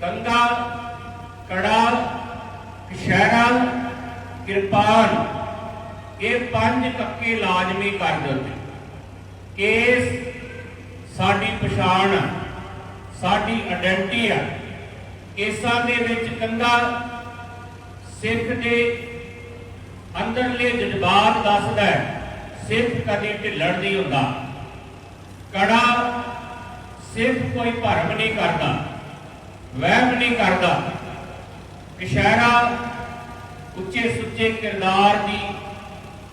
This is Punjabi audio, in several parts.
ਕੰਗਾ ਕੜਾ ਕਸ਼ਹਿਰਾ ਕਿਰਪਾਨ। ਇਹ ਪੰਜ ਕੱਕੇ ਲਾਜ਼ਮੀ ਕਰ ਦਿੱਤੇ ਕੇਸ ਸਾਡੀ ਪਛਾਣ ਸਾਡੀ ਆਇਡੈਂਟੀ ਹੈ ਕੇਸਾਂ ਦੇ ਵਿੱਚ ਕੰਗਾ ਸਿੱਖ ਦੇ ਅੰਦਰਲੇ ਜਜ਼ਬਾਤ ਦੱਸਦਾ ਹੈ, ਸਿੱਖ ਕਦੇ ਢਿੱਲਣ ਨਹੀਂ ਹੁੰਦਾ। ਕੜਾ ਸਿੱਖ ਕੋਈ ਭਰਮ ਨਹੀਂ ਕਰਦਾ। ਵਹਿਮ ਨਹੀਂ ਕਰਦਾ। ਇਸ਼ਾਰਾ ਉੱਚੇ ਸੁੱਚੇ ਕਿਰਦਾਰ ਦੀ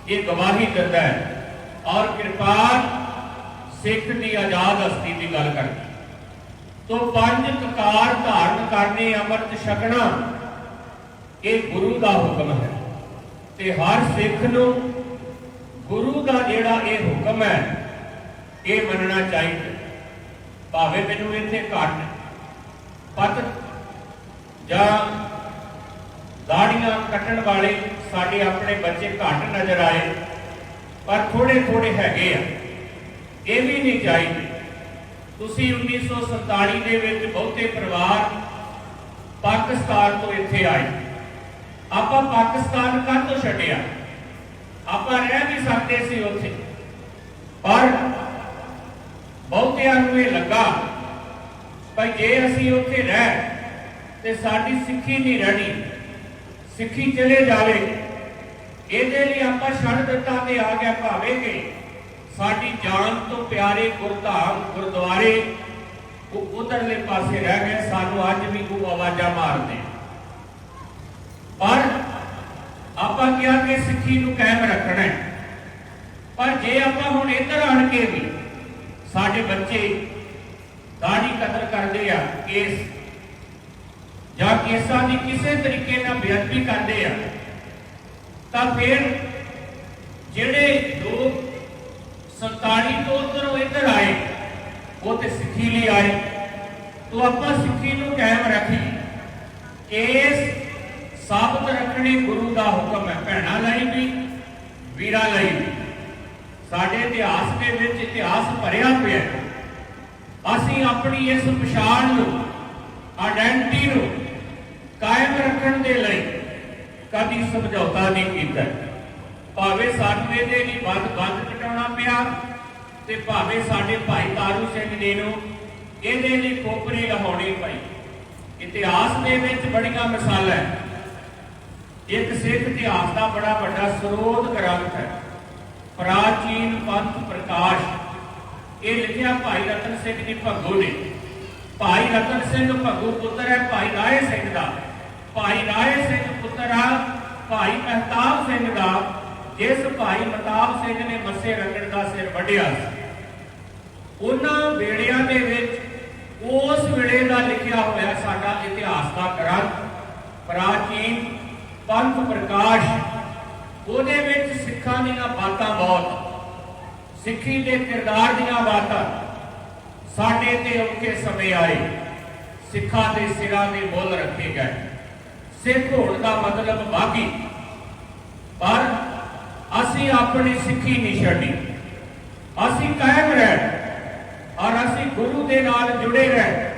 ਇਹ ਗਵਾਹੀ ਦਿੰਦਾ ਹੈ ਔਰ ਕਿਰਪਾਨ ਸਿੱਖ ਦੀ ਆਜ਼ਾਦ ਹਸਤੀ ਦੀ ਗੱਲ ਕਰਦਾ। ਤੋ ਪੰਜ ਕਕਾਰ ਧਾਰਨ ਕਰਨੇ ਅੰਮ੍ਰਿਤ ਛਕਣਾ, ਇਹ ਗੁਰੂ ਦਾ ਹੁਕਮ ਹੈ। ਤੇ ਹਰ ਸਿੱਖ ਨੂੰ ਗੁਰੂ ਦਾ ਜਿਹੜਾ ਇਹ ਹੁਕਮ ਹੈ, ਇਹ ਮੰਨਣਾ ਚਾਹੀਦਾ। ਭਾਵੇਂ ਮੈਨੂੰ ਇੱਥੇ ਘੱਟ ਪਤ ਜਾਂ ਦਾੜੀਆਂ ਕੱਟਣ ਵਾਲੇ ਸਾਡੇ ਆਪਣੇ ਬੱਚੇ ਘੱਟ ਨਜ਼ਰ ਆਏ, ਪਰ ਥੋੜੇ ਥੋੜੇ ਹੈਗੇ ਆ। ਇਹ ਵੀ ਨਹੀਂ ਚਾਹੀਦੇ। ਤੁਸੀਂ 1947 ਦੇ ਵਿੱਚ ਬਹੁਤੇ ਪਰਿਵਾਰ ਪਾਕਿਸਤਾਨ ਤੋਂ ਇੱਥੇ ਆਏ। ਆਪਾਂ ਪਾਕਿਸਤਾਨ ਕੱਲ ਤੋਂ ਛੱਡਿਆ? ਆਪਾਂ ਰਹਿ ਵੀ ਸਕਦੇ ਸੀ ਉੱਥੇ। ਪਰ ਬਹੁਤਿਆਂ ਨੂੰ ਇਹ ਲੱਗਾ ਭਾਈ, ਜੇ ਅਸੀਂ ਉੱਥੇ ਰਹਿ ਤੇ ਸਾਡੀ ਸਿੱਖੀ ਨਹੀਂ ਰਹਿਣੀ, ਸਿੱਖੀ ਚਲੇ ਜਾਵੇ, ਇਹਦੇ ਲਈ ਆਪਾਂ ਛੱਡ ਦਿੱਤਾ ਤੇ ਆ ਗਿਆ ਭਾਵੇਂ ਸਾਡੀ ਜਾਨ ਤੋਂ ਪਿਆਰੇ ਗੁਰਧਾਮ ਗੁਰਦੁਆਰੇ ਉਹ ਉਧਰਲੇ ਪਾਸੇ ਰਹਿ ਗਏ, ਸਾਨੂੰ ਅੱਜ ਵੀ ਉਹ ਆਵਾਜ਼ਾਂ ਮਾਰਦੇ ਪਰ ਆਪਾਂ ਕਿਹਾ ਕਿ ਸਿੱਖੀ ਨੂੰ ਕਾਇਮ ਰੱਖਣਾ ਹੈ। ਪਰ ਜੇ ਆਪਾਂ ਹੁਣ ਇੱਧਰ ਆਣ ਕੇ ਵੀ ਸਾਡੇ ਬੱਚੇ ਦਾੜੀ ਕਦਰ ਕਰਦੇ ਆ, ਕੇਸ। ਜਾਂ ਕੇਸਾਂ ਦੀ ਕਿਸੇ ਤਰੀਕੇ ਨਾਲ ਬੇਅਦਬੀ ਕਰਦੇ ਆ, ਤਾਂ ਫਿਰ ਜਿਹੜੇ ਲੋਕ 47 ਤੋਂ ਉਧਰੋਂ ਇੱਧਰ ਆਏ, ਉਹ ਤੇ ਸਿੱਖੀ ਲਈ ਆਏ। ਤੋਂ ਆਪਾਂ ਸਿੱਖੀ ਨੂੰ ਕਾਇਮ ਰੱਖੀ। ਕੇਸ ਸਾਬਤ ਰੱਖਣੇ ਗੁਰੂ ਦਾ ਹੁਕਮ ਹੈ। ਭੈਣਾਂ ਲਈ ਵੀ, ਵੀਰਾਂ ਲਈ ਵੀ। ਸਾਡੇ ਇਤਿਹਾਸ ਦੇ ਵਿੱਚ ਇਤਿਹਾਸ ਭਰਿਆ ਪਿਆ ਹੈ। ਅਸੀਂ ਆਪਣੀ ਇਸ ਪਛਾਣ ਨੂੰ ਆਇਡੈਂਟੀ ਨੂੰ ਕਾਇਮ ਰੱਖਣ ਦੇ ਲਈ ਕਦੀ ਸਮਝੌਤਾ ਨਹੀਂ ਕੀਤਾ। ਭਾਵੇਂ ਸਾਨੂੰ ਇਹਦੇ ਲਈ ਬੰਦ ਬੰਦ ਕਟਾਉਣਾ ਪਿਆ ਤੇ ਭਾਵੇਂ ਸਾਡੇ ਭਾਈ ਤਾਰੂ ਸਿੰਘ ਜੀ ਨੂੰ ਇਹਦੇ ਲਈ ਕੋਪਰੀ ਲਹਾਉਣੀ ਪਈ। ਇਤਿਹਾਸ ਦੇ ਵਿੱਚ ਬੜੀਆਂ ਮਿਸਾਲਾਂ ਹੈ ਇੱਕ ਸਿੱਖ ਇਤਿਹਾਸ ਦਾ ਬੜਾ ਵੱਡਾ ਸਰੋਤ ਗ੍ਰੰਥ ਹੈ। ਪ੍ਰਾਚੀਨ ਪੰਥ ਪ੍ਰਕਾਸ਼। ਇਹ ਲਿਖਿਆ ਭਾਈ ਰਤਨ ਸਿੰਘ ਜੀ ਭੱਗੂ ਨੇ ਭਾਈ ਰਤਨ ਸਿੰਘ ਭੱਗੂ ਪੁੱਤਰ ਹੈ ਭਾਈ ਰਾਏ ਸਿੰਘ ਦਾ ਭਾਈ ਰਾਏ ਸਿੰਘ ਪੁੱਤਰ ਆ ਭਾਈ ਮਹਿਤਾਬ ਸਿੰਘ ਦਾ ਜਿਸ ਭਾਈ ਮਹਿਤਾਬ ਸਿੰਘ ਨੇ ਮੱਸੇ ਰੰਗੜ ਦਾ ਸਿਰ ਵੱਢਿਆ ਸੀ ਉਹਨਾਂ ਵੇੜਿਆਂ ਦੇ ਵਿੱਚ ਉਸ ਵੇਲੇ ਦਾ ਲਿਖਿਆ ਹੋਇਆ ਸਾਡਾ ਇਤਿਹਾਸ ਦਾ ਗ੍ਰੰਥ ਪ੍ਰਾਚੀਨ ਪੰਥ ਪ੍ਰਕਾਸ਼ ਉਹਦੇ ਵਿੱਚ ਸਿੱਖਾਂ ਦੀਆਂ ਬਾਤਾਂ ਬਹੁਤ ਸਿੱਖੀ ਦੇ ਕਿਰਦਾਰ ਦੀਆਂ ਬਾਤਾਂ ਸਾਡੇ ਤੇ ਔਖੇ ਸਮੇਂ ਆਏ, ਸਿੱਖਾਂ ਦੇ ਸਿਰਾਂ ਦੇ ਮੁੱਲ ਰੱਖੇ ਗਏ। ਸਿੱਖ ਹੋਣ ਦਾ ਮਤਲਬ ਬਾਗੀ, ਪਰ ਅਸੀਂ ਆਪਣੀ ਸਿੱਖੀ ਨਹੀਂ ਛੱਡੀ। ਅਸੀਂ ਕਾਇਮ ਰਹਿ ਔਰ ਅਸੀਂ ਗੁਰੂ ਦੇ ਨਾਲ ਜੁੜੇ ਰਹਿ।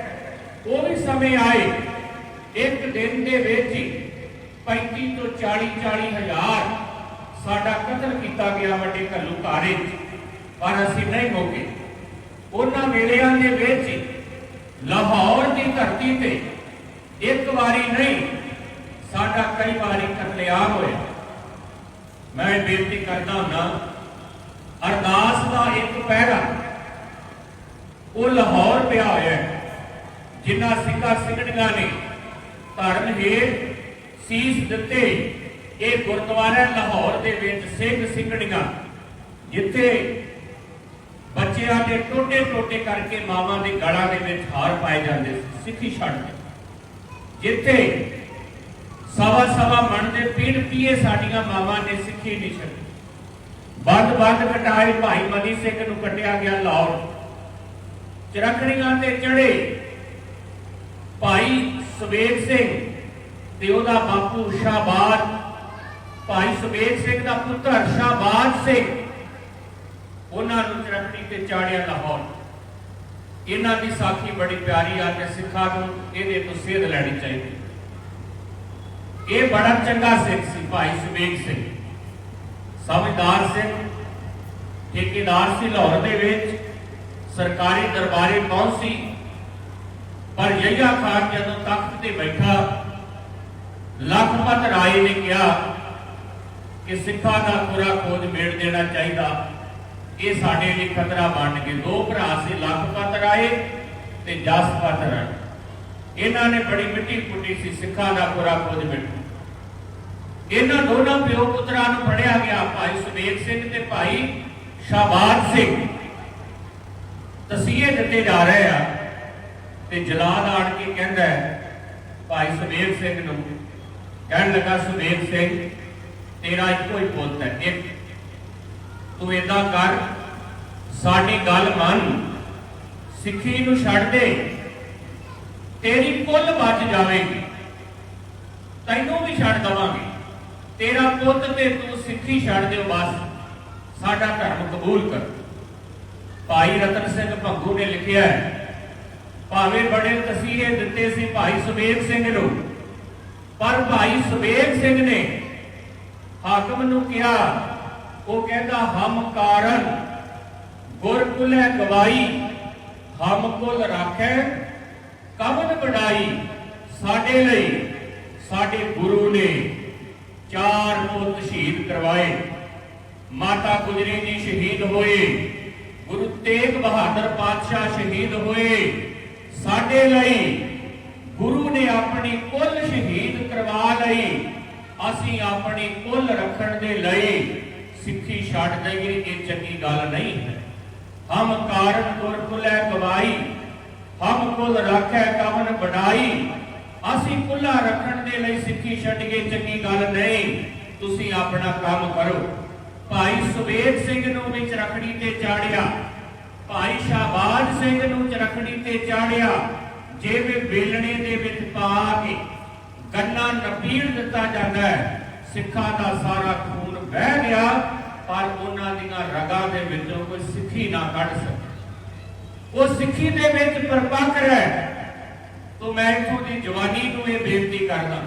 ਉਹ ਵੀ ਸਮੇਂ ਆਏ, ਇੱਕ ਦਿਨ ਦੇ ਵਿੱਚ ਹੀ 35 ਤੋਂ 40 40 ਹਜ਼ਾਰ ਸਾਡਾ ਕਤਲ ਕੀਤਾ ਗਿਆ ਵੱਡੇ ਘੱਲੂਘਾਰੇ 'ਚ ਪਰ ਅਸੀਂ ਨਹੀਂ ਮੁੱਕੇ। ਉਹਨਾਂ ਵੇਲਿਆਂ ਦੇ ਵਿੱਚ ਲਾਹੌਰ ਦੀ ਧਰਤੀ ਤੇ ਇੱਕ ਵਾਰੀ ਨਹੀਂ, ਸਾਡਾ ਕਈ ਵਾਰੀ ਕਤਲੇਆਮ ਹੋਇਆ। ਮੈਂ ਬੇਨਤੀ ਕਰਦਾ ਹਾਂ ਅਰਦਾਸ ਦਾ ਇੱਕ ਪਹਿਰਾ, ਉਹ ਲਾਹੌਰ ਪਿਆ ਹੋਇਆ ਜਿਨ੍ਹਾਂ ਸਿੱਖਾਂ ਸਿੰਘਣੀਆਂ ਨੇ, ਧਰਮ ਹੇਠ ਸੀਸ ਦਿੱਤੇ ਇਹ ਗੁਰਦੁਆਰਾ ਲਾਹੌਰ ਦੇ ਵਿੱਚ ਸਿੰਘ ਸਿੰਘਣੀਆਂ ਜਿੱਥੇ ਬੱਚਿਆਂ ਦੇ ਟੋਟੇ ਟੋਟੇ ਕਰਕੇ ਮਾਵਾਂ ਦੇ ਗਲਾਂ ਦੇ ਵਿੱਚ ਹਾਰ ਪਾਏ ਜਾਂਦੇ ਸੀ, ਸਿੱਖੀ ਛੱਡ ਕੇ ਜਿੱਥੇ ਸਵਾ ਸਵਾ ਮਣ ਦੇ ਪੀੜ ਪੀਏ ਸਾਡੀਆਂ ਮਾਵਾਂ ਨੇ ਸਿੱਖੀ ਨਹੀਂ ਛੱਡੀ। ਬੰਦ ਬੰਦ ਕਟਾਏ ਭਾਈ ਮਨੀ ਸਿੰਘ ਨੂੰ ਕੱਟਿਆ ਗਿਆ ਲਾਹੌਰ। ਚਰਖੜੀਆਂ ਤੇ ਚੜੇ ਭਾਈ ਸਵੇਗ ਸਿੰਘ ਤੇ ਉਹਦਾ ਬਾਪੂ ਸ਼ਾਬਾਦ ਭਾਈ ਸਵੇਗ ਸਿੰਘ ਦਾ ਪੁੱਤਰ ਸ਼ਾਬਾਦ ਸਿੰਘ ਉਹਨਾਂ ਨੂੰ ਚਰਖੜੀ ਤੇ ਚਾੜਿਆ ਲਾਹੌਰ। ਇਹਨਾਂ ਦੀ ਸਾਖੀ ਬੜੀ ਪਿਆਰੀ ਆ ਕਿ ਸਿੱਖਾਂ ਨੂੰ ਇਹਦੇ ਤੋਂ ਸੇਧ ਲੈਣੀ ਚਾਹੀਦੀ। ਇਹ ਬੜਾ ਚੰਗਾ ਸਿੱਖ ਸੀ ਭਾਈ ਸੁਬੇਗ ਸਿੰਘ। ਸਮਝਦਾਰ ਸਿੰਘ ਠੇਕੇਦਾਰ ਸੀ ਲਾਹੌਰ ਦੇ ਵਿੱਚ। ਸਰਕਾਰੀ ਦਰਬਾਰੇ ਪਹੁੰਚ ਸੀ? ਪਰ ਯਹੀਆ ਖਾਨ ਜਦੋਂ ਤਖਤ ਤੇ ਬੈਠਾ, ਲਖਪਤ ਰਾਏ ਨੇ ਕਿਹਾ ਕਿ ਸਿੱਖਾਂ ਦਾ ਪੂਰਾ ਖੋਜ ਮੇੜ ਦੇਣਾ ਚਾਹੀਦਾ। ਇਹ ਸਾਡੇ ਲਈ ਖਤਰਾ ਬਣ ਕੇ ਦੋ ਭਰਾ ਸੀ, ਲੱਖ ਲਖਪਤ ਆਏ ਤੇ ਜਸਪਤ ਰਾਏ ਇਹਨਾਂ ਨੇ ਬੜੀ ਮਿੱਟੀ ਪੁੱਟੀ ਸੀ, ਸਿੱਖਾਂ ਦਾ ਪੂਰਾ ਖੋਜ ਮਿੱਟੀ। ਇਹਨਾਂ ਦੋਨਾਂ ਪਿਓ ਪੁੱਤਰਾਂ ਨੂੰ ਫੜਿਆ ਗਿਆ, ਭਾਈ ਸੁਬੇਗ ਸਿੰਘ ਤੇ ਭਾਈ ਸ਼ਾਬਾਦ ਸਿੰਘ। ਤਸੀਹੇ ਦਿੱਤੇ ਜਾ ਰਹੇ ਆ ਤੇ ਜਲਾਦ ਆਣ ਕੇ ਕਹਿੰਦਾ ਭਾਈ ਸੁਬੇਗ ਸਿੰਘ ਨੂੰ, ਕਹਿਣ ਲੱਗਾ ਸੁਬੇਗ ਸਿੰਘ, ਤੇਰਾ ਇੱਕੋ ਹੀ ਪੁੱਤ ਹੈ, ਇੱਕ ਤੂੰ ਏਦਾਂ ਕਰ, ਸਾਡੀ ਗੱਲ ਮੰਨ। ਸਿੱਖੀ ਨੂੰ ਛੱਡ ਦੇ। ਤੇਰੀ ਕੁੱਲ ਬਚ ਜਾਵੇਗੀ ਤੈਨੂੰ ਵੀ ਛੱਡ ਦਵਾਂਗੇ। ਤੇਰਾ ਪੁੱਤ ਤੇ ਤੂੰ ਸਿੱਖੀ ਛੱਡ ਦਿਓ ਬਸ। ਸਾਡਾ ਧਰਮ ਕਬੂਲ ਕਰ। ਭਾਈ ਰਤਨ ਸਿੰਘ ਭੰਗੂ ਨੇ ਲਿਖਿਆ ਹੈ, ਭਾਵੇਂ ਬੜੇ ਤਸੀਹੇ ਦਿੱਤੇ ਸੀ ਭਾਈ ਸੁਬੇਗ ਸਿੰਘ ਨੂੰ, ਪਰ ਭਾਈ ਸੁਬੇਗ ਸਿੰਘ ਨੇ ਹਾਕਮ ਨੂੰ ਕਿਹਾ ਉਹ ਕਹਿੰਦਾ, ਹਮ ਕਾਰਨ, ਗੁਰ ਕੁਲੈ ਗਵਾਈ, ਹਮ ਕੁਲ ਰਾਖੈ, ਕਵਨ ਬਣਾਈ ਸਾਡੇ ਲਈ, ਸਾਡੇ ਗੁਰੂ ਨੇ ਚਾਰ ਪੁੱਤ ਸ਼ਹੀਦ ਕਰਵਾਏ। ਮਾਤਾ ਗੁਜਰੀ ਜੀ ਸ਼ਹੀਦ ਹੋਏ, ਗੁਰੂ ਤੇਗ ਬਹਾਦਰ ਪਾਤਸ਼ਾਹ ਸ਼ਹੀਦ ਹੋਏ, ਸਾਡੇ ਲਈ ਗੁਰੂ ਨੇ ਆਪਣੀ ਕੁੱਲ ਸ਼ਹੀਦ ਕਰਵਾ ਲਈ, ਅਸੀਂ ਆਪਣੀ ਕੁੱਲ ਰੱਖਣ ਦੇ ਲਈ ਸਿੱਖੀ ਛੱਡ ਦੇਈਏ, ਇਹ ਚੰਗੀ ਗੱਲ ਨਹੀਂ ਹੈ। ਹਮ ਕਾਰਨ ਗੁਰ ਕੁਲੈ ਗਵਾਈ ਹਮ ਕੁਲ ਰੱਖੈ ਕਵਨ ਬੜਾਈ ਅਸੀਂ ਕੁੱਲਾ ਰੱਖਣ ਦੇ ਲਈ ਸਿੱਖੀ ਛੱਡ ਕੇ ਚੰਗੀ ਗੱਲ ਨਹੀਂ। ਤੁਸੀਂ ਆਪਣਾ ਕੰਮ ਕਰੋ। ਭਾਈ ਸੁਬੇਦ ਸਿੰਘ ਨੂੰ ਵੀ ਚਰਖੜੀ ਤੇ ਚਾੜਿਆ। ਭਾਈ ਸ਼ਾਬਾਜ ਸਿੰਘ ਨੂੰ ਚਰਖੜੀ ਤੇ ਚਾੜਿਆ। ਜਿਵੇਂ ਵੇਲਣੇ ਦੇ ਵਿੱਚ ਪਾ ਕੇ ਗੰਨਾ ਨਪੀੜ ਦਿੱਤਾ ਜਾਂਦਾ ਹੈ, ਸਿੱਖਾਂ ਦਾ ਸਾਰਾ ਖੂਨ ਵਹਿ ਗਿਆ। ਪਰ ਉਹਨਾਂ ਦੀਆਂ ਰਗਾਂ ਦੇ ਵਿੱਚੋਂ ਕੋਈ ਸਿੱਖੀ ਨਾ ਕੱਢ ਸਕੇ। ਉਹ ਸਿੱਖੀ ਦੇ ਵਿੱਚ ਪਰਪੱਕ ਹੈ ਤੋ ਮੈਂ ਇਥੋਂ ਦੀ ਜਵਾਨੀ ਨੂੰ ਇਹ ਬੇਨਤੀ ਕਰਦਾ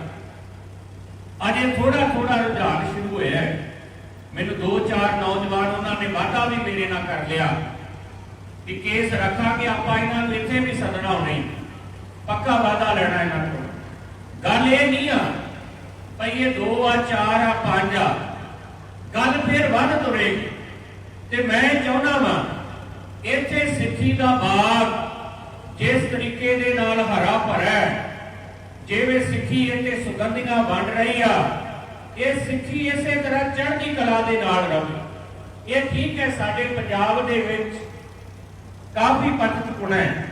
ਅਜੇ ਥੋੜਾ ਥੋੜਾ ਰੁਝਾਨ ਸ਼ੁਰੂ ਹੋਇਆ ਮੈਨੂੰ ਦੋ ਚਾਰ ਨੌਜਵਾਨ ਉਹਨਾਂ ਨੇ ਵਾਅਦਾ ਵੀ ਮੇਰੇ ਨਾਲ ਕਰ ਲਿਆ। ਕਿ ਕੇਸ ਰੱਖਾਂਗੇ ਆਪਾਂ ਇਹਨਾਂ ਨੂੰ ਇੱਥੇ ਵੀ ਸੱਦਣਾ ਨਹੀਂ ਪੱਕਾ ਵਾਅਦਾ ਲੈਣਾ ਇਹਨਾਂ ਤੋਂ ਗੱਲ ਇਹ ਨਹੀਂ ਆ, ਭਈ ਇਹ ਦੋ ਆ, ਚਾਰ ਆ, ਪੰਜ ਆ। ਗੱਲ ਫਿਰ ਵੱਧ ਤੁਰੇ। ਤੇ ਮੈਂ ਚਾਹੁੰਦਾ ਵਾਂ, ਇੱਥੇ ਸਿੱਖੀ ਦਾ ਬਾਗ ਜਿਸ ਤਰੀਕੇ ਦੇ ਨਾਲ ਹਰਾ ਭਰਾ ਜਿਵੇਂ ਸਿੱਖੀ ਇੱਥੇ ਸੁਗੰਧੀਆਂ ਵੰਡ ਰਹੀ ਆ, ਇਹ ਸਿੱਖੀ ਇਸੇ ਤਰ੍ਹਾਂ ਚੜ੍ਹਦੀ ਕਲਾ ਦੇ ਨਾਲ ਰਹੇ ਇਹ ਠੀਕ ਹੈ, ਸਾਡੇ ਪੰਜਾਬ ਦੇ ਵਿੱਚ ਕਾਫੀ ਪੰਥਕ ਹੈ,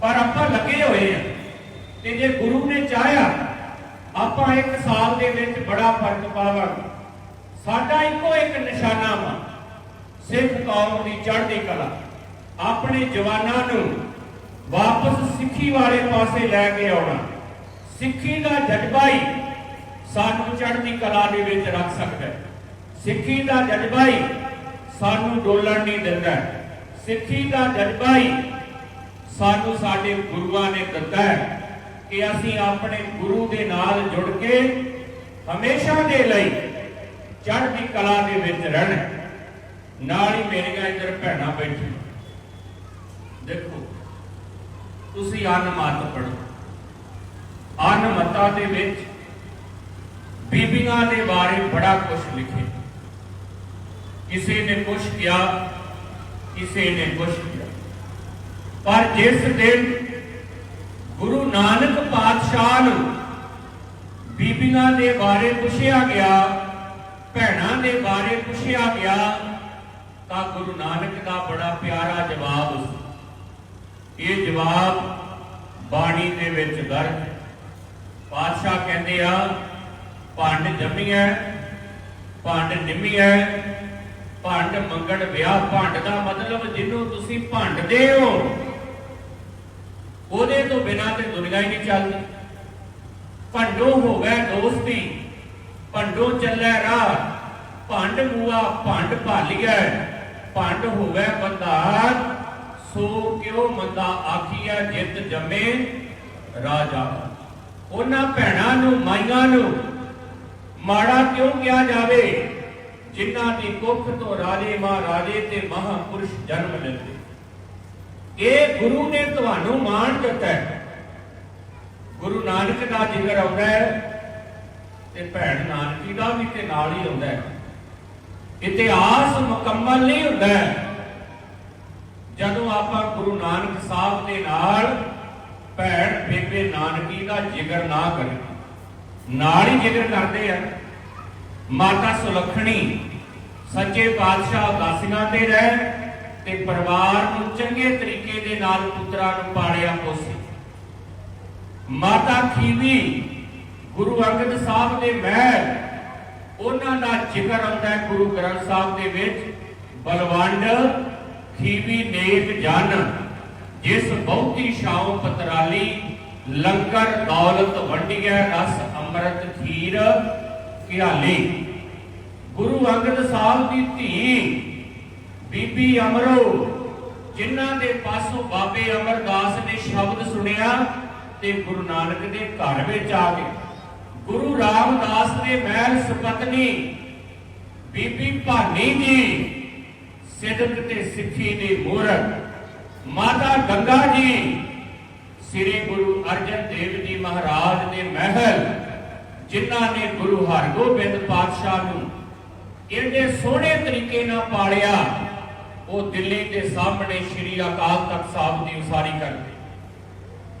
ਪਰ ਆਪਾਂ ਲੱਗੇ ਹੋਏ ਆ। ਤੇ ਜੇ ਗੁਰੂ ਨੇ ਚਾਹਿਆ, ਆਪਾਂ ਇੱਕ ਸਾਲ ਦੇ ਵਿੱਚ ਬੜਾ ਫ਼ਰਕ ਪਾਵਾਂਗੇ। ਸਾਡਾ ਇੱਕੋ ਇੱਕ ਨਿਸ਼ਾਨਾ ਵਾ ਸਿੱਖ ਕੌਮ ਦੀ ਚੜ੍ਹਦੀ ਕਲਾ। ਆਪਣੇ ਜਵਾਨਾਂ ਨੂੰ ਵਾਪਸ ਸਿੱਖੀ ਵਾਲੇ ਪਾਸੇ ਲੈ ਕੇ ਆਉਣਾ, ਸਿੱਖੀ ਦਾ ਜਜ਼ਬਾ ਹੀ ਸਾਨੂੰ ਚੜ੍ਹਦੀ ਕਲਾ ਦੇ ਵਿੱਚ ਰੱਖ ਸਕਦਾ ਹੈ। ਸਿੱਖੀ ਦਾ ਜਜ਼ਬਾ ਹੀ ਸਾਨੂੰ ਡੋਲਣ ਨਹੀਂ ਦਿੰਦਾ ਸਿੱਖੀ ਦਾ ਜਜ਼ਬਾ ਹੀ ਸਾਨੂੰ ਸਾਡੇ ਗੁਰੂਆਂ ਨੇ ਦਿੱਤਾ ਹੈ ਕਿ ਅਸੀਂ ਆਪਣੇ ਗੁਰੂ ਦੇ ਨਾਲ ਜੁੜ ਕੇ ਹਮੇਸ਼ਾ ਦੇ ਲਈ ਚੜ੍ਹਦੀ ਕਲਾ ਦੇ ਵਿੱਚ ਰਹਿਣਾ ਨਾਲ ਹੀ ਮੇਰੀਆਂ ਇੱਧਰ ਭੈਣਾਂ ਬੈਠੀ ਦੇਖੋ, ਤੁਸੀਂ ਅਨਮਤ ਪੜੋ ਅਨਮਤਾ ਦੇ ਵਿੱਚ ਬੀਬੀਆਂ ਦੇ ਬਾਰੇ ਬੜਾ ਕੁਝ ਲਿਖਿਆ। ਕਿਸੇ ਨੇ ਕੁਝ ਕਿਹਾ, ਕਿਸੇ ਨੇ ਕੁਝ ਕਿਹਾ। ਪਰ ਜਿਸ ਦਿਨ ਗੁਰੂ ਨਾਨਕ ਪਾਤਸ਼ਾਹ ਨੂੰ ਬੀਬੀਆਂ ਦੇ ਬਾਰੇ ਪੁੱਛਿਆ ਗਿਆ ਭੈਣਾਂ ਦੇ ਬਾਰੇ ਪੁੱਛਿਆ ਗਿਆ ਤਾਂ ਗੁਰੂ ਨਾਨਕ ਦਾ ਬੜਾ ਪਿਆਰਾ ਜਵਾਬ ਸੀ ਇਹ ਜਵਾਬ ਬਾਣੀ ਦੇ ਵਿੱਚ ਦਰਜ ਹੈ। ਪਾਤਸ਼ਾਹ ਕਹਿੰਦੇ ਆ, ਭੰਡ ਜੰਮੀਐ, ਭੰਡ ਨਿੰਮੀਐ, ਭੰਡ ਮੰਗਣ ਵਿਆਹ ਭੰਡ ਦਾ ਮਤਲਬ ਜਿਹਨੂੰ ਤੁਸੀਂ ਭੰਡਦੇ ਹੋ, ਉਹਦੇ ਤੋਂ ਬਿਨਾਂ ਤੇ ਦੁਨੀਆ ਹੀ ਨਹੀਂ ਚੱਲਦੀ। ਭੰਡੋ ਹੋ ਗਏ ਦੋਸਤੀ ਭੰਡੋ ਚੱਲੇ ਰਾਹ। ਭੰਡ ਮੂਆ, ਭੰਡ ਭਾਲੀਐ ਭੰਡ ਹੋਵੇ ਬੰਦਾਰ ਸੋ ਕਿਉ ਮੰਦਾ ਆਖੀਆ ਜਿੱਤ ਜੰਮੇ ਰਾਜਾ। ਉਹਨਾਂ ਭੈਣਾਂ ਨੂੰ, ਮਾਈਆਂ ਨੂੰ ਮਾੜਾ ਕਿਉਂ ਕਿਹਾ ਜਾਵੇ? ਜਿਨ੍ਹਾਂ ਦੀ ਕੁੱਖ ਤੋਂ ਰਾਜੇ, ਮਹਾਰਾਜੇ ਤੇ ਮਹਾਪੁਰਸ਼ ਜਨਮ ਲੈਂਦੇ। ਇਹ ਗੁਰੂ ਨੇ ਤੁਹਾਨੂੰ ਮਾਣ ਦਿੱਤਾ ਗੁਰੂ ਨਾਨਕ ਦਾ ਜ਼ਿਕਰ ਆਉਂਦਾ ਹੈ। ਤੇ ਭੈਣ ਨਾਨਕੀ ਦਾ ਵੀ ਤੇ ਨਾਲ ਹੀ ਆਉਂਦਾ ਹੈ। ਇਤਿਹਾਸ ਮੁਕੰਮਲ ਨਹੀਂ ਹੁੰਦਾ ਜਦੋਂ ਆਪਾਂ ਗੁਰੂ ਨਾਨਕ ਸਾਹਿਬ ਦੇ ਨਾਲ ਭੈਣ ਬੇਬੇ ਨਾਨਕੀ ਦਾ ਜ਼ਿਕਰ ਨਾ ਕਰੀਏ, ਨਾਲ ਹੀ ਜ਼ਿਕਰ ਕਰਦੇ ਆ। ਮਾਤਾ ਸੁਲੱਖਣੀ, ਸੱਚੇ ਪਾਤਸ਼ਾਹ ਉਦਾਸੀਆਂ ਤੇ ਰਹਿ ਤੇ ਪਰਿਵਾਰ ਨੂੰ ਚੰਗੇ ਤਰੀਕੇ ਦੇ ਨਾਲ ਪੁੱਤਰਾਂ ਨੂੰ ਪਾਲਿਆ ਪੋਸਿਆ ਮਾਤਾ ਖੀਵੀ ਗੁਰੂ ਅੰਗਦ ਸਾਹਿਬ ਦੇ ਮਹਿਲ, ਉਹਨਾਂ ਦਾ ਜ਼ਿਕਰ ਆਉਂਦਾ ਹੈ ਗੁਰੂ ਗ੍ਰੰਥ ਸਾਹਿਬ ਦੇ ਵਿੱਚ, ਬਲਵੰਡ ਖੀਵੀ ਨੇਕ ਜਨ, ਜਿਸ ਬਹੁਤੀ ਸ਼ਾਉ ਪਤਰਾਲੀ ਲੰਕਰ ਦੌਲਤ ਵੰਡੀਐ, ਰਸ ਅੰਮ੍ਰਿਤ ਖੀਰ ਕਿਹਾਲੀ ਗੁਰੂ ਅੰਗਦ ਸਾਹਿਬ ਦੀ ਧੀ, ਬੀਬੀ ਅਮਰੋ, ਜਿਨ੍ਹਾਂ ਦੇ ਪਾਸੋਂ ਬਾਬੇ ਅਮਰਦਾਸ ਨੇ ਸ਼ਬਦ ਸੁਣਿਆ, ਤੇ ਗੁਰੂ ਨਾਨਕ ਦੇ ਘਰ ਵਿੱਚ ਆ ਗਏ। ਗੁਰੂ ਰਾਮਦਾਸ ਦੇ ਮਹਿਲ ਸੁਪਤਨੀ ਬੀਬੀ ਭਾਨੀ ਜੀ, ਸਿੱਧਕ ਤੇ ਸਿੱਖੀ ਦੀ ਮੂਰਤ, ਮਾਤਾ ਗੰਗਾ ਜੀ, ਸ੍ਰੀ ਗੁਰੂ ਅਰਜਨ ਦੇਵ ਜੀ ਮਹਾਰਾਜ ਦੇ ਮਹਿਲ, ਜਿਨ੍ਹਾਂ ਨੇ ਗੁਰੂ ਹਰਗੋਬਿੰਦ ਪਾਤਸ਼ਾਹ ਨੂੰ ਇਹਦੇ ਸੋਹਣੇ ਤਰੀਕੇ ਨਾਲ ਪਾਲਿਆ, ਉਹ ਦਿੱਲੀ ਦੇ ਸਾਹਮਣੇ ਸ੍ਰੀ ਅਕਾਲ ਤਖਤ ਸਾਹਿਬ ਦੀ ਉਸਾਰੀ ਕਰਦੇ।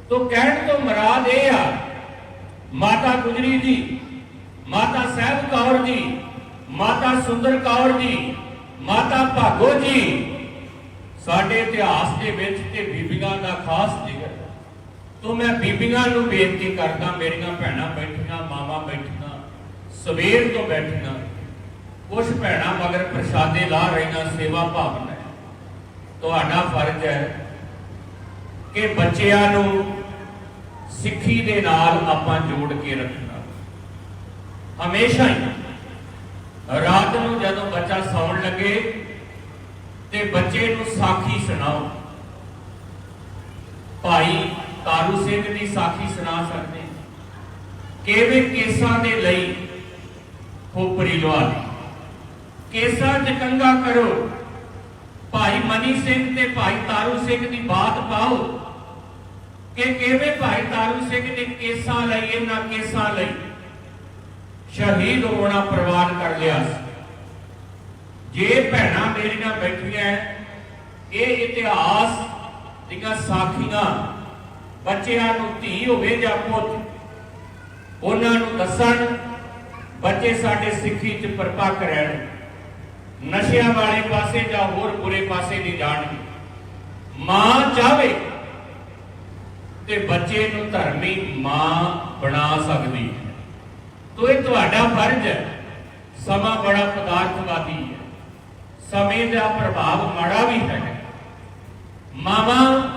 ਤੋ ਕਹਿਣ ਤੋਂ ਮਰਾਦ ਇਹ ਆ ਮਾਤਾ ਗੁਜਰੀ ਜੀ, ਮਾਤਾ ਸਾਹਿਬ ਕੌਰ ਜੀ, ਮਾਤਾ ਸੁੰਦਰ ਕੌਰ ਜੀ, ਮਾਤਾ ਭਾਗੋ ਜੀ, ਸਾਡੇ ਇਤਿਹਾਸ ਦੇ ਵਿੱਚ ਤੇ ਬੀਬੀਆਂ ਦਾ ਖਾਸ ਜ਼ਿਕਰ। ਤੋ ਮੈਂ ਬੀਬੀਆਂ ਨੂੰ ਬੇਨਤੀ ਕਰਦਾ, ਮੇਰੀਆਂ ਭੈਣਾਂ ਬੈਠੀਆਂ, ਮਾਵਾਂ ਬੈਠੀਆਂ, ਸਵੇਰ ਤੋਂ ਬੈਠੀਆਂ ਕੁਝ ਭੈਣਾਂ ਮਗਰ ਪ੍ਰਸ਼ਾਦੇ ਲਾ ਰਹੀਆਂ, ਸੇਵਾ ਭਾਵਨਾ ਤੁਹਾਡਾ ਫਰਜ਼ ਹੈ ਕਿ ਬੱਚਿਆਂ ਨੂੰ ਸਿੱਖੀ ਦੇ ਨਾਲ ਆਪਾਂ ਜੋੜ ਕੇ ਰੱਖਣਾ। ਹਮੇਸ਼ਾ ਹੀ। ਰਾਤ ਨੂੰ ਜਦੋਂ ਬੱਚਾ ਸੌਣ ਲੱਗੇ ਤੇ ਬੱਚੇ ਨੂੰ ਸਾਖੀ ਸੁਣਾਓ। ਭਾਈ ਤਾਰੂ ਸਿੰਘ ਦੀ ਸਾਖੀ ਸੁਣਾ ਸਕਦੇ ਕਿਵੇਂ ਕੇਸਾਂ ਦੇ ਲਈ ਖੋਪਰੀ ਲਵਾ ਲਈ। ਕੇਸਾਂ ਚ ਕੰਗਾ ਕਰੋ। ਭਾਈ ਮਨੀ ਸਿੰਘ ਤੇ ਭਾਈ ਤਾਰੂ ਸਿੰਘ ਦੀ ਬਾਤ ਪਾਓ। ਕਿ ਕਿਵੇਂ ਭਾਈ ਤਾਰੂ ਸਿੰਘ ਨੇ ਕੇਸਾਂ ਲਈ ਇਹਨਾਂ ਕੇਸਾਂ ਲਈ ਸ਼ਹੀਦ ਹੋਣਾ ਪ੍ਰਵਾਨ ਕਰ ਲਿਆ ਸੀ। ਜੇ ਭੈਣਾਂ ਨਾਲ ਬੈਠੀਆਂ ਇਹ ਇਤਿਹਾਸ ਦੀਆਂ ਸਾਖੀਆਂ, ਬੱਚਿਆਂ ਨੂੰ ਧੀ ਹੋਵੇ ਜਾਂ ਪੁੱਤ, ਉਹਨਾਂ ਨੂੰ ਦੱਸਣ, ਬੱਚੇ ਸਾਡੇ ਸਿੱਖੀ ਚ ਪਰਪੱਕ ਰਹਿਣ। ਨਸ਼ਿਆਂ ਵਾਲੇ ਪਾਸੇ ਜਾਂ ਹੋਰ ਬੁਰੇ ਪਾਸੇ ਨਹੀਂ ਜਾਣਗੇ। ਮਾਂ ਚਾਵੇ ਤੇ ਬੱਚੇ ਨੂੰ ਧਰਮੀ ਮਾਂ ਬਣਾ ਸਕਦੀ ਹੈ। ਤੋ ਇਹ ਤੁਹਾਡਾ ਫਰਜ਼ ਹੈ। ਸਮਾਂ ਬੜਾ ਪਦਾਰਥਵਾਦੀ ਹੈ। ਸਮੇਂ ਦਾ ਪ੍ਰਭਾਵ ਮਾੜਾ ਵੀ ਹੈ। ਮਾਵਾ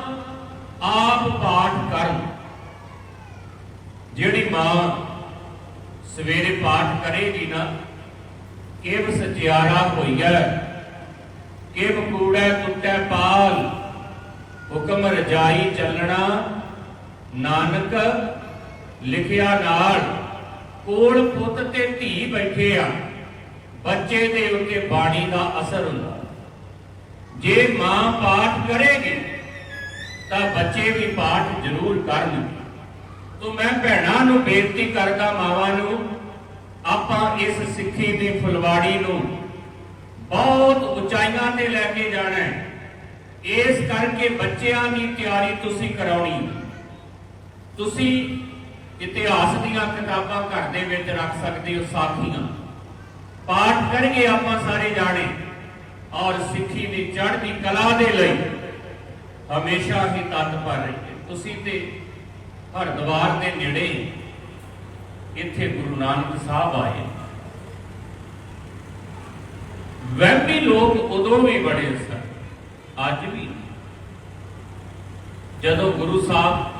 ਆਪ ਪਾਠ ਕਰਨ। ਜਿਹੜੀ ਮਾਂ ਸਵੇਰੇ ਪਾਠ ਕਰੇਗੀ ਨਾ, ਕਿਵ ਸਚਿਆਰਾ ਹੋਈਐ, ਕਿਵ ਕੂੜੈ ਟੁੱਟੈ ਪਾਲ, ਹੁਕਮ ਰਜਾਈ ਚੱਲਣਾ ਨਾਨਕ ਲਿਖਿਆ ਨਾਲ ਕੋਲ ਪੁੱਤ ਤੇ ਧੀ ਬੈਠੇ ਆ, ਬੱਚੇ ਦੇ ਉੱਤੇ ਬਾਣੀ ਦਾ ਅਸਰ ਹੁੰਦਾ। ਜੇ ਮਾਂ ਪਾਠ ਕਰੇਗੀ, ਤਾਂ ਬੱਚੇ ਵੀ ਪਾਠ ਜ਼ਰੂਰ ਕਰਨਗੇ। ਤੋ ਮੈਂ ਭੈਣਾਂ ਨੂੰ ਬੇਨਤੀ ਕਰਦਾ ਮਾਵਾਂ ਨੂੰ, ਆਪਾਂ ਇਸ ਸਿੱਖੀ ਦੀ ਫੁਲਵਾੜੀ ਨੂੰ ਬਹੁਤ ਉਚਾਈਆਂ ਤੇ ਲੈ ਕੇ ਜਾਣਾ ਹੈ। ਇਸ ਕਰਕੇ ਬੱਚਿਆਂ ਦੀ ਤਿਆਰੀ ਤੁਸੀਂ ਕਰਾਉਣੀ ਤੁਸੀਂ ਇਤਿਹਾਸ ਦੀਆਂ ਕਿਤਾਬਾਂ ਘਰ ਦੇ ਵਿੱਚ ਰੱਖ ਸਕਦੇ ਹੋ ਸਾਖੀਆਂ ਪਾਠ ਕਰਕੇ ਆਪਾਂ ਸਾਰੇ ਜਾਣੇ, ਔਰ ਸਿੱਖੀ ਦੀ ਚੜ੍ਹਦੀ ਕਲਾ ਦੇ ਲਈ ਹਮੇਸ਼ਾ ਹੀ ਤਤਪਰ ਰਹੀਏ। ਤੁਸੀਂ ਤੇ ਹਰਦੁਆਰ ਦੇ ਨੇੜੇ ਇੱਥੇ ਗੁਰੂ ਨਾਨਕ ਸਾਹਿਬ ਆਏ। ਵਹਿਮੀ ਲੋਕ ਉਦੋਂ ਵੀ ਬੜੇ ਸਨ, ਅੱਜ ਵੀ। ਜਦੋਂ ਗੁਰੂ ਸਾਹਿਬ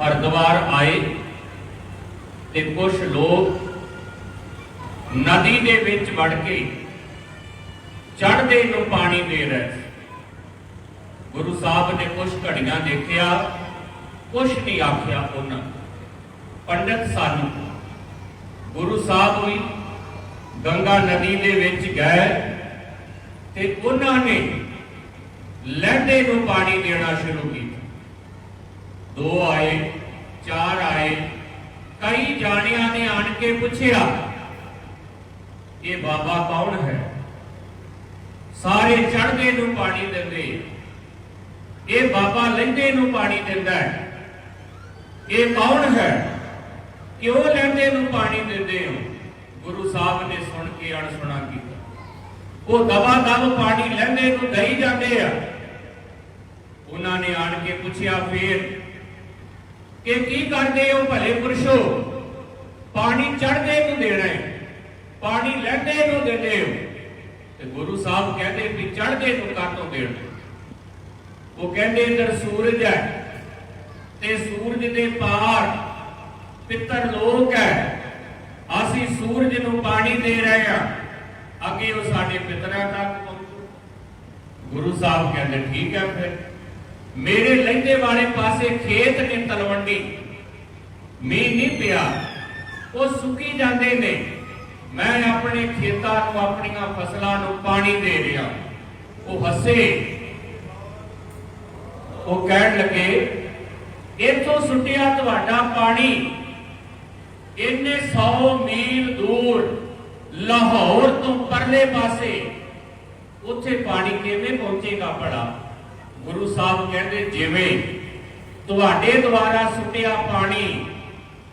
ਹਰਦੁਆਰ ਆਏ ਤੇ ਕੁਝ ਲੋਕ ਨਦੀ ਦੇ ਵਿੱਚ ਵੜ ਕੇ ਚੜ੍ਹਦੇ ਨੂੰ ਪਾਣੀ ਦੇ ਰਹੇ ਸੀ। ਗੁਰੂ ਸਾਹਿਬ ਨੇ ਕੁਝ ਘੜੀਆਂ ਦੇਖਿਆ ਕੁਝ ਨਹੀਂ ਆਖਿਆ ਉਹਨਾਂ। ਪੰਡਤ ਸਾਨੂੰ, ਗੁਰੂ ਸਾਹਿਬ ਵੀ ਗੰਗਾ ਨਦੀ ਦੇ ਵਿੱਚ ਗਏ ਤੇ ਉਹਨਾਂ ਨੇ ਲਹਿੰਦੇ ਨੂੰ ਪਾਣੀ ਦੇਣਾ ਸ਼ੁਰੂ ਕੀਤਾ। ਦੋ ਆਏ, ਚਾਰ ਆਏ, ਕਈ ਜਾਣਿਆਂ ਨੇ ਆਣ ਕੇ ਪੁੱਛਿਆ, ਇਹ ਬਾਬਾ ਕੌਣ ਹੈ? ਸਾਰੇ ਚੜਦੇ ਨੂੰ ਪਾਣੀ ਦਿੰਦੇ ਇਹ ਬਾਬਾ ਲੈਂਦੇ ਨੂੰ ਪਾਣੀ ਦਿੰਦਾ ਹੈ। ਇਹ ਕੌਣ ਹੈ? ਕਿਉਂ ਲੈਂਦੇ ਨੂੰ ਪਾਣੀ ਦਿੰਦੇ ਹੋ? ਗੁਰੂ ਸਾਹਿਬ ਨੇ ਸੁਣ ਕੇ ਅਣਸੁਣਾ ਕੀਤਾ। ਉਹ ਦਵਾ ਦਵ ਪਾਣੀ ਲੈਂਦੇ ਨੂੰ ਦਈ ਜਾਂਦੇ ਆ। ਉਹਨਾਂ ਨੇ ਆਣ ਕੇ ਪੁੱਛਿਆ, ਫੇਰ ਕਿ ਕੀ ਕਰਦੇ ਹੋ ਭਲੇ ਪੁਰਸ਼ੋ? ਪਾਣੀ ਚੜਦੇ ਨੂੰ ਦੇਣਾ ਹੈ ਪਾਣੀ ਲੈਂਦੇ ਨੂੰ ਦਿੰਦੇ ਹੋ। ਤੇ ਗੁਰੂ ਸਾਹਿਬ ਕਹਿੰਦੇ ਵੀ ਚੜ੍ਹਦੇ ਨੂੰ ਕਾਹਤੋਂ ਦੇਣਾ? ਉਹ ਕਹਿੰਦੇ ਇਧਰ ਸੂਰਜ ਹੈ, ਤੇ ਸੂਰਜ ਦੇ ਪਾਰ ਪਿੱਤਰ ਲੋਕ ਹੈ। ਅਸੀਂ ਸੂਰਜ ਨੂੰ ਪਾਣੀ ਦੇ ਰਹੇ ਹਾਂ, ਅੱਗੇ ਉਹ ਸਾਡੇ ਪਿਤਰਾਂ ਤੱਕ ਪਹੁੰਚੂ। ਗੁਰੂ ਸਾਹਿਬ ਕਹਿੰਦੇ ਠੀਕ ਹੈ ਫਿਰ। ਮੇਰੇ ਲਹਿੰਦੇ ਵਾਲੇ ਪਾਸੇ ਖੇਤ ਨੇ ਤਲਵੰਡੀ। ਮੀਂਹ ਨਹੀਂ ਪਿਆ। ਉਹ ਸੁੱਕੀ ਜਾਂਦੇ ਨੇ। ਮੈਂ ਆਪਣੇ ਖੇਤਾਂ ਨੂੰ, ਆਪਣੀਆਂ ਫਸਲਾਂ ਨੂੰ ਪਾਣੀ ਦੇ ਰਿਹਾ। ਉਹ ਹੱਸੇ। ਉਹ ਕਹਿਣ ਲੱਗੇ, ਇੱਥੋਂ ਸੁੱਟਿਆ ਤੁਹਾਡਾ ਪਾਣੀ। ਇੰਨੇ 100 ਮੀਲ ਦੂਰ ਲਾਹੌਰ ਤੋਂ ਪਰਲੇ ਪਾਸੇ। ਉੱਥੇ ਪਾਣੀ ਕਿਵੇਂ ਪਹੁੰਚੇਗਾ ਭਲਾ? ਗੁਰੂ ਸਾਹਿਬ ਕਹਿੰਦੇ, ਜਿਵੇਂ ਤੁਹਾਡੇ ਦੁਆਰਾ ਸੁੱਟਿਆ ਪਾਣੀ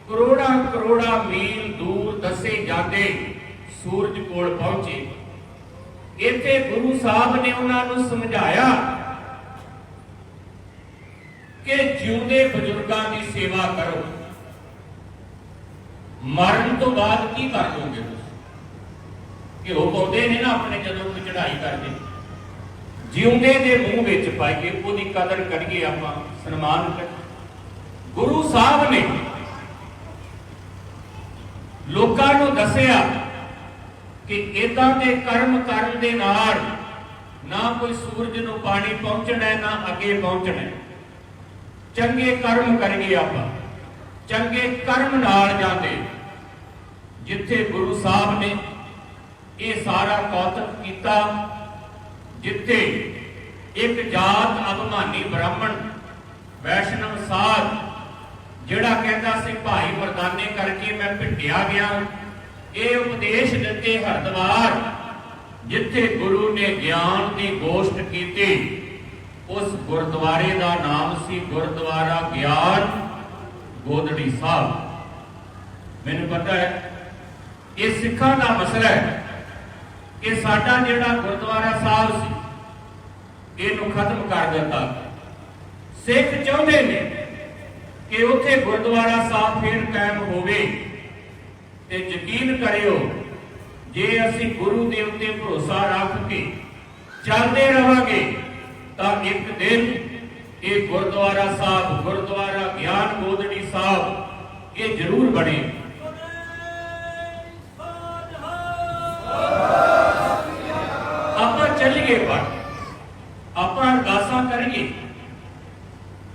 ਕਰੋੜਾਂ ਕਰੋੜਾਂ ਮੀਲ ਦੂਰ ਦੱਸੇ ਜਾਂਦੇ ਸੂਰਜ ਕੋਲ ਪਹੁੰਚੇ। ਇੱਥੇ ਗੁਰੂ ਸਾਹਿਬ ਨੇ ਉਹਨਾਂ ਨੂੰ ਸਮਝਾਇਆ ਕਿ ਜਿਉਂਦੇ ਬਜ਼ੁਰਗਾਂ ਦੀ ਸੇਵਾ ਕਰੋ। ਮਰਨ ਤੋਂ ਬਾਅਦ ਕੀ ਕਰ ਲੋਗੇ ਤੁਸੀਂ? ਕਿ ਉਹ ਪਾਉਂਦੇ ਨੇ ਨਾ ਆਪਣੇ ਜਦੋਂ ਕੋਈ ਚੜ੍ਹਾਈ ਕਰਦੇ। ਜਿਉਂਦੇ ਦੇ ਮੂੰਹ ਵਿੱਚ ਪਾਈਏ ਉਹਦੀ ਕਦਰ ਕਰੀਏ ਆਪਾਂ ਸਨਮਾਨ ਕਰੀਏ ਗੁਰੂ ਸਾਹਿਬ ਨੇ ਲੋਕਾਂ ਨੂੰ ਦੱਸਿਆ ਕਿ ਇਦਾਂ ਦੇ ਕਰਮ ਕਰਨ ਦੇ ਨਾਲ ਨਾ ਕੋਈ ਸੂਰਜ ਨੂੰ ਪਾਣੀ ਪਹੁੰਚਣਾ ਹੈ, ਨਾ ਅੱਗੇ ਪਹੁੰਚਣਾ ਹੈ। ਚੰਗੇ ਕਰਮ ਕਰੀਏ ਆਪਾਂ ਚੰਗੇ ਕਰਮ ਨਾਲ ਜਾਂਦੇ ਜਿੱਥੇ ਗੁਰੂ ਸਾਹਿਬ ਨੇ ਇਹ ਸਾਰਾ ਕੌਤਕ ਕੀਤਾ ਜਿੱਥੇ ਇੱਕ ਜਾਤ ਅਭਿਮਾਨੀ ਬ੍ਰਾਹਮਣ ਵੈਸ਼ਨਵ ਸਾਧ, ਜਿਹੜਾ ਕਹਿੰਦਾ ਸੀ, ਭਾਈ ਮਰਦਾਨੇ ਕਰਕੇ ਮੈਂ ਭਿੱਟਿਆ ਗਿਆ ਇਹ ਉਪਦੇਸ਼ ਦਿੱਤੇ ਹਰਦਵਾਰ ਜਿੱਥੇ ਗੁਰੂ ਨੇ ਗਿਆਨ ਦੀ ਗੋਸ਼ਟ ਕੀਤੀ। ਉਸ ਗੁਰਦੁਆਰੇ ਦਾ ਨਾਮ ਸੀ ਗੁਰਦੁਆਰਾ ਗਿਆਨ ਗੋਦੜੀ ਸਾਹਿਬ। ਮੈਨੂੰ ਪਤਾ ਹੈ, ਇਹ ਸਿੱਖਾਂ ਦਾ ਮਸਲਾ ਹੈ ਕਿ ਸਾਡਾ ਜਿਹੜਾ ਗੁਰਦੁਆਰਾ ਸਾਹਿਬ ਸੀ ਇਹਨੂੰ ਖਤਮ ਕਰ ਦਿੱਤਾ। ਸਿੱਖ ਚਾਹੁੰਦੇ ਨੇ ਕਿ ਉੱਥੇ ਗੁਰਦੁਆਰਾ ਸਾਹਿਬ ਫੇਰ ਕਾਇਮ ਹੋਵੇ। ਤੇ ਯਕੀਨ ਕਰਿਓ, ਜੇ ਅਸੀਂ ਗੁਰੂ ਦੇ ਉੱਤੇ ਭਰੋਸਾ ਰੱਖ ਕੇ ਚੱਲਦੇ ਰਵਾਂਗੇ ਤਾਂ ਇੱਕ ਦਿਨ ਇਹ ਗੁਰਦੁਆਰਾ ਸਾਹਿਬ, ਗੁਰਦੁਆਰਾ ਗਿਆਨ ਗੋਦੜੀ ਸਾਹਿਬ, ਇਹ ਜ਼ਰੂਰ ਬਣੇ। ਆਪਾਂ ਚੱਲੀਏ ਪਰ ਆਪਾਂ ਅਰਦਾਸਾਂ ਕਰੀਏ